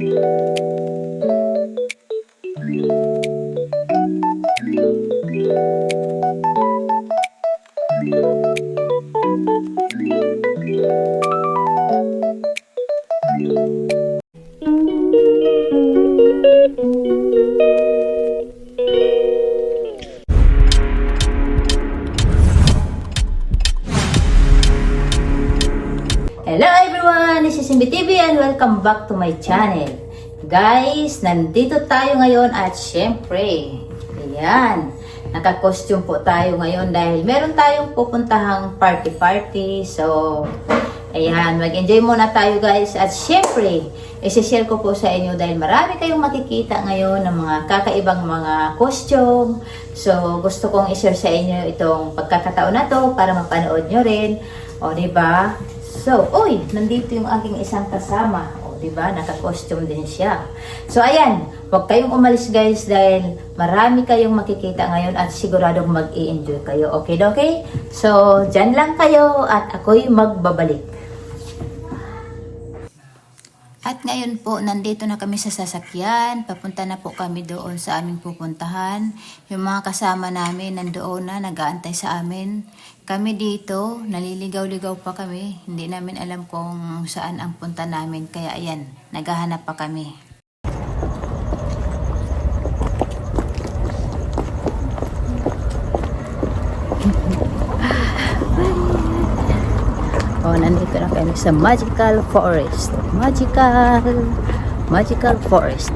Hello everyone! This is Simbi TV and welcome back to my channel. Guys, nandito tayo ngayon at syempre, ayan, naka-costume po tayo ngayon dahil meron tayong pupuntahang party-party. So, ayan, mag-enjoy muna tayo guys. At syempre, isi-share ko po sa inyo dahil marami kayong makikita ngayon ng mga kakaibang mga costume. So, gusto kong i-share sa inyo itong pagkakataon na to para mapanood nyo rin. O, di ba? So, uy, nandito yung aking isang kasama. O, di ba? Naka-costume din siya. So, ayan. Huwag kayong umalis guys dahil marami kayong makikita ngayon at siguradong mag-i-enjoy kayo. Okay, okay? So, dyan lang kayo at ako'y magbabalik. At ngayon po, nandito na kami sa sasakyan. Papunta na po kami doon sa aming pupuntahan. Yung mga kasama namin nandoon na, nag-aantay sa amin. Kami dito, naliligaw-ligaw pa kami. Hindi namin alam kung saan ang punta namin. Kaya ayan, naghahanap pa kami. Oh, nandito na kami sa Magical Forest. Magical, Magical Forest.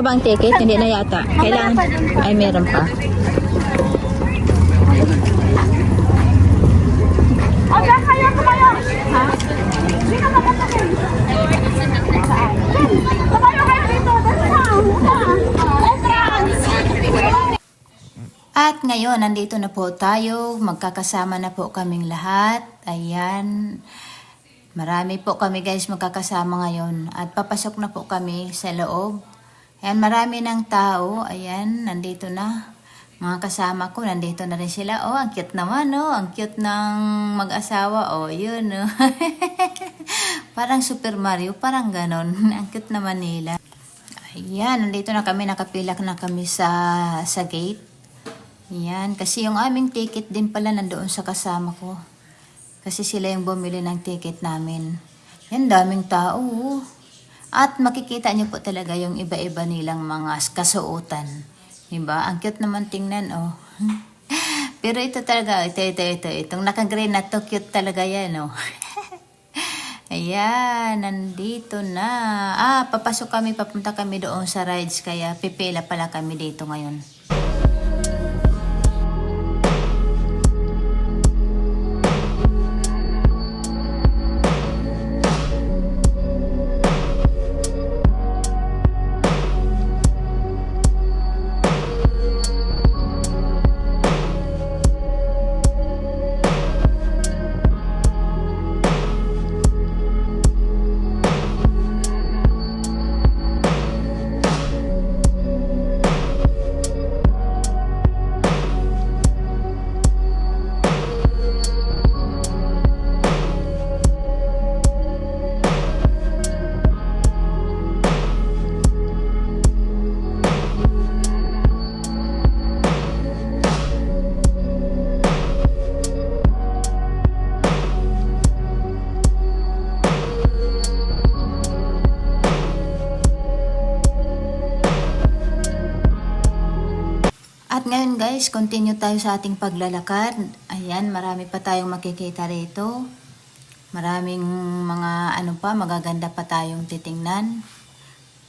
Pa bang ticket? Hindi na yata. Kailangan. Ay, meron pa. At ngayon, nandito na po tayo. Magkakasama na po kaming lahat. Ayan. Marami po kami guys magkakasama ngayon. At papasok na po kami sa loob. Ayan, marami ng tao. Ayan, nandito na. Mga kasama ko, nandito na rin sila. Oh, ang cute naman, no? Ang cute ng mag-asawa. Oh, yun, no? parang Super Mario, parang ganon. ang cute naman nila. Ayan, nandito na kami, nakapilak na kami sa, sa gate. Yan, kasi yung aming ticket din pala nandoon sa kasama ko. Kasi sila yung bumili ng ticket namin. Yan, daming tao. oh. At makikita niyo po talaga yung iba-iba nilang mga kasuotan. Diba? Ang cute naman tingnan, oh. Pero ito talaga, ito, ito, ito. Itong naka-green na to, cute talaga yan, oh. Ayan, nandito na. Ah, papasok kami, papunta kami doon sa rides, kaya pipila pala kami dito ngayon. Guys, continue tayo sa ating paglalakad. Ayan, marami pa tayong makikita rito. Maraming mga ano pa, magaganda pa tayong titingnan.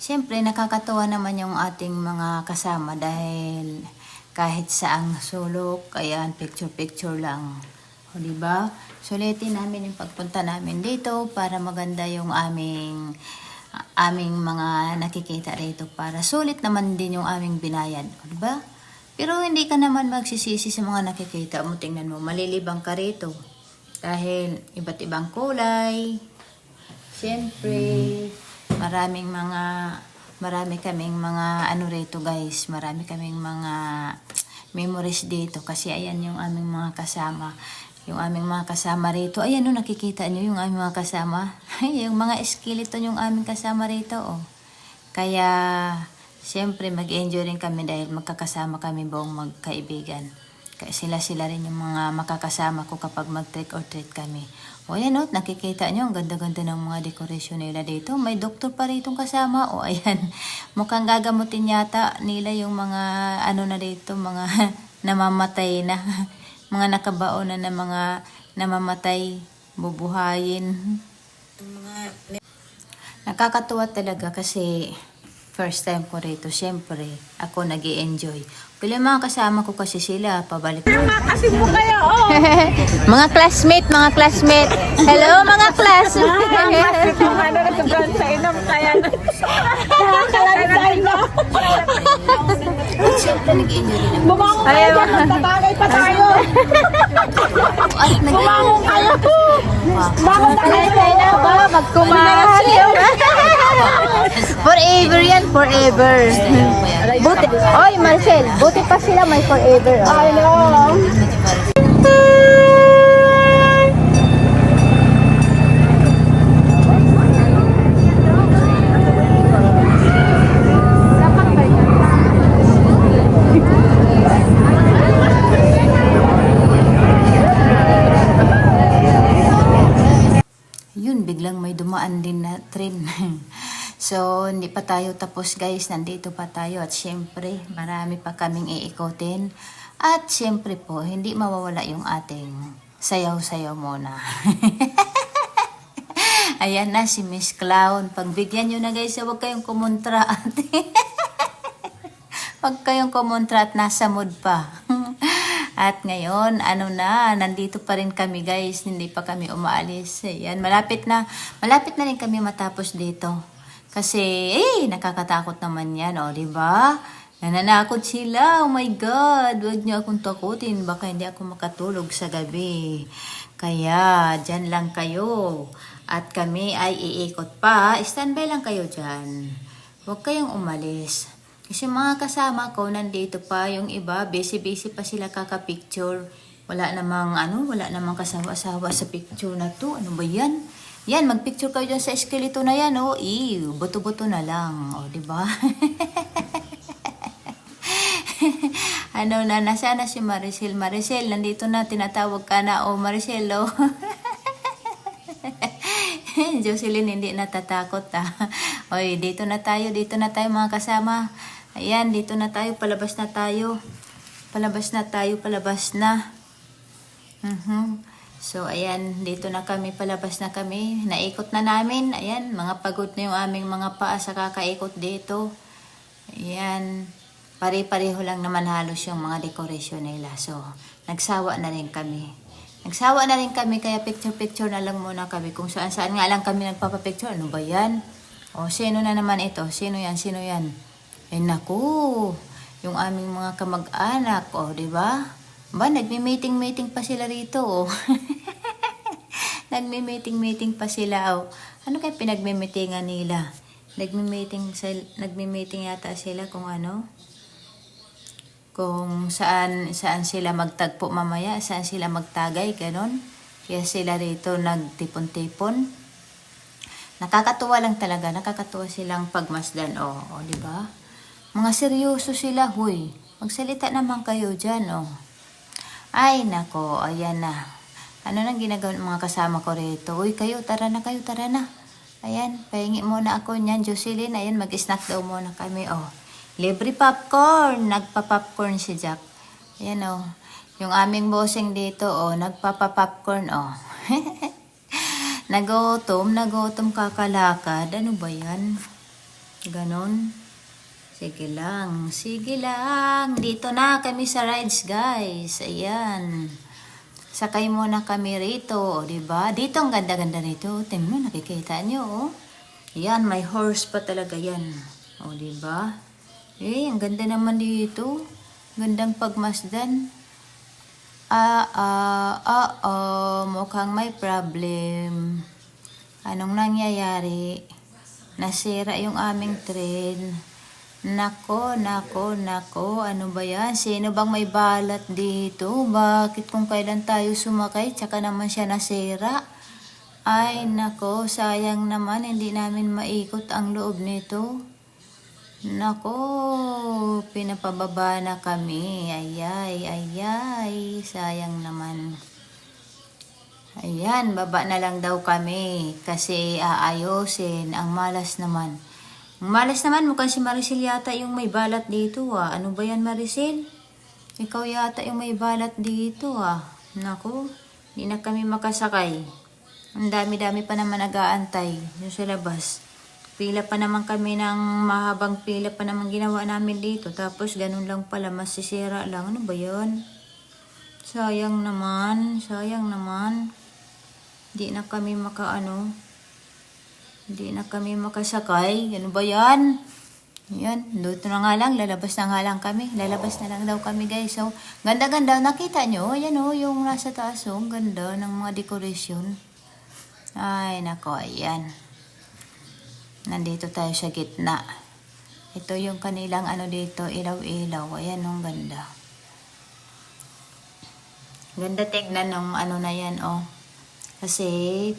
Siyempre, nakakatuwa naman yung ating mga kasama dahil kahit saang sulok, ayan, picture-picture lang. O, di ba? Sulitin namin yung pagpunta namin dito para maganda yung aming aming mga nakikita rito para sulit naman din yung aming binayad. O, di ba? Pero hindi ka naman magsisisi sa mga nakikita mo. Tingnan mo, malilibang ka rito. Dahil iba't ibang kulay. Siyempre, maraming mga, marami kaming mga ano rito guys. Marami kaming mga memories dito. Kasi ayan yung aming mga kasama. Yung aming mga kasama rito. Ayan o, nakikita nyo yung aming mga kasama. yung mga skeleton yung aming kasama rito. Oh. Kaya, siyempre, mag-enjoy rin kami dahil magkakasama kami buong magkaibigan. Kaya sila-sila rin yung mga makakasama ko kapag mag-trick or treat kami. O ayan o, nakikita nyo, ang ganda-ganda ng mga dekorasyon nila dito. May doktor pa rito kasama. O ayan, mukhang gagamutin yata nila yung mga ano na dito, mga namamatay na. mga nakabaon na na mga namamatay, bubuhayin. Nakakatuwa talaga kasi first time ko rito, syempre, ako nag enjoy yung mga kasama ko kasi sila, pabalik Kasi po kayo, oh. mga classmate, mga classmate. Hello, mga classmate. Ito nga na nagsobrang sa inom, kaya na. Nakakalain na. Siyempre, nag-enjoy ako. Bumangon kayo dyan, magtatagay pa tayo. At nag Bumangon kayo. Bumangon tayo. Magkumahal. Forever yan, forever. Buti, oy Marcel, buti pa sila may forever. Oh. I know. Yun, biglang may dumaan din na train. so, hindi pa tayo tapos guys. Nandito pa tayo at syempre, marami pa kaming iikotin. At syempre po, hindi mawawala yung ating sayaw-sayaw muna. Ayan na si Miss Clown. Pagbigyan nyo na guys, huwag kayong kumontra. Huwag kayong kumontra at nasa mood pa. at ngayon, ano na, nandito pa rin kami guys. Hindi pa kami umaalis. Ayan, malapit na, malapit na rin kami matapos dito. Kasi, eh, nakakatakot naman yan, o, di ba? Nananakot sila. Oh my God. Huwag niyo akong takutin. Baka hindi ako makatulog sa gabi. Kaya, dyan lang kayo. At kami ay iikot pa. Standby lang kayo dyan. Huwag kayong umalis. Kasi mga kasama ko, nandito pa yung iba. Busy-busy pa sila kakapicture. Wala namang, ano, wala namang kasawa-asawa sa picture na to. Ano ba yan? Yan, magpicture kayo dyan sa eskelito na yan, oh. Ew, buto-buto na lang. O, di ba? ano na, nasaan na si Maricel? Maricel, nandito na, tinatawag ka na. O, Maricel, oh. Jocelyn, hindi natatakot ah. Oy, dito na tayo, dito na tayo mga kasama. Ayan, dito na tayo, palabas na tayo. Palabas na tayo, palabas na. Mhm. So, ayan, dito na kami, palabas na kami. Naikot na namin. Ayan, mga pagod na yung aming mga paa sa kakaikot dito. Ayan, pare-pareho lang naman halos yung mga dekorasyon nila. So, nagsawa na rin kami. Nagsawa na rin kami, kaya picture-picture na lang muna kami. Kung saan-saan nga lang kami nagpapapicture. Ano ba yan? O, sino na naman ito? Sino yan? Sino yan? Eh, naku! Yung aming mga kamag-anak, o, di ba? Ba, nagmi-meeting-meeting pa sila rito, o. nagmi-meeting-meeting pa sila, o. Ano kaya pinagmi-meetingan nila? Nagmi-meeting, nagmi-meeting yata sila kung ano? kung saan saan sila magtagpo mamaya, saan sila magtagay, ganon. Kaya sila rito nagtipon-tipon. Nakakatuwa lang talaga, nakakatuwa silang pagmasdan, o, oh, di ba? Mga seryoso sila, huy. Magsalita naman kayo dyan, oh. Ay, nako, ayan na. Ano nang ginagawa ng mga kasama ko rito? Uy, kayo, tara na kayo, tara na. Ayan, pahingi muna ako niyan, Jocelyn. Ayan, mag-snack daw muna kami, oh. Libre popcorn. Nagpa-popcorn si Jack. Ayan oh. Yung aming bossing dito oh. Nagpapa-popcorn oh. nagutom, nagutom kakalakad. Ano ba yan? Ganon. Sige lang, sige lang. Dito na kami sa rides guys. Ayan. Sakay muna kami rito, o diba? Dito ang ganda-ganda rito. Tingnan nakikita nyo, oh. Yan, may horse pa talaga yan. O, diba? Eh, ang ganda naman dito. Gandang pagmasdan. Ah, ah, ah, ah, mukhang may problem. Anong nangyayari? Nasira yung aming train. Nako, nako, nako, ano ba yan? Sino bang may balat dito? Bakit kung kailan tayo sumakay, tsaka naman siya nasira? Ay, nako, sayang naman, hindi namin maikot ang loob nito. Nako, pinapababa na kami. Ayay, ayay, sayang naman. Ayan, baba na lang daw kami kasi aayusin. Ang malas naman. Malas naman, mukhang si Maricel yata yung may balat dito ah. Ano ba yan Maricel? Ikaw yata yung may balat dito ah. Naku, hindi na kami makasakay. Ang dami-dami pa naman nag-aantay yung sa labas. Pila pa naman kami ng mahabang pila pa naman ginawa namin dito. Tapos ganun lang pala, masisira lang. Ano ba yan? Sayang naman, sayang naman. Hindi na kami makaano. Hindi na kami makasakay. Ano ba yan? Yan, dito na nga lang, lalabas na nga lang kami. Lalabas na lang daw kami guys. So, ganda-ganda. Nakita nyo? Ayan o, yung nasa taas o. Ang ganda ng mga dekorasyon. Ay, nako, ayan. Nandito tayo sa gitna. Ito yung kanilang ano dito, ilaw-ilaw. Ayan, ang ganda. Ganda tignan ng ano na yan, oh. Kasi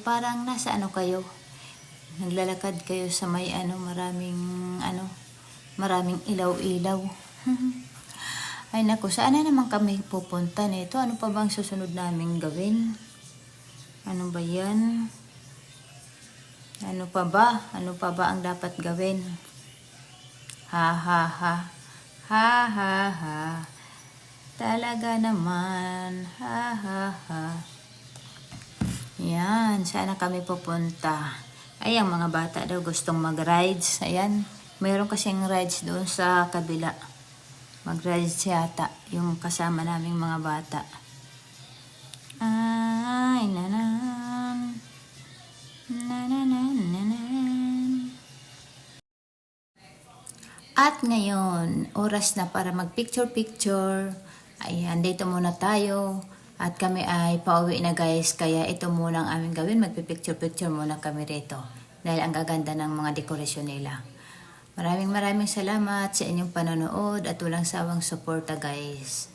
parang nasa ano kayo, naglalakad kayo sa may ano, maraming ano, maraming ilaw-ilaw. Ay naku, saan na naman kami pupunta nito? Ano pa bang susunod naming gawin? Ano ba yan? Ano pa ba? Ano pa ba ang dapat gawin? Ha ha ha. Ha ha ha. Talaga naman. Ha ha ha. Yan, sana kami pupunta. Ay, ang mga bata daw gustong mag-rides. Ayan, mayroon kasing rides doon sa kabila. Mag-rides yata yung kasama naming mga bata. Ay, nanan. Nanananan. At ngayon, oras na para mag-picture-picture. Ayan, dito muna tayo. At kami ay pauwi na guys, kaya ito muna ang aming gawin. Magpipicture-picture muna kami rito. Dahil ang gaganda ng mga dekorasyon nila. Maraming maraming salamat sa inyong panonood at walang sawang suporta guys.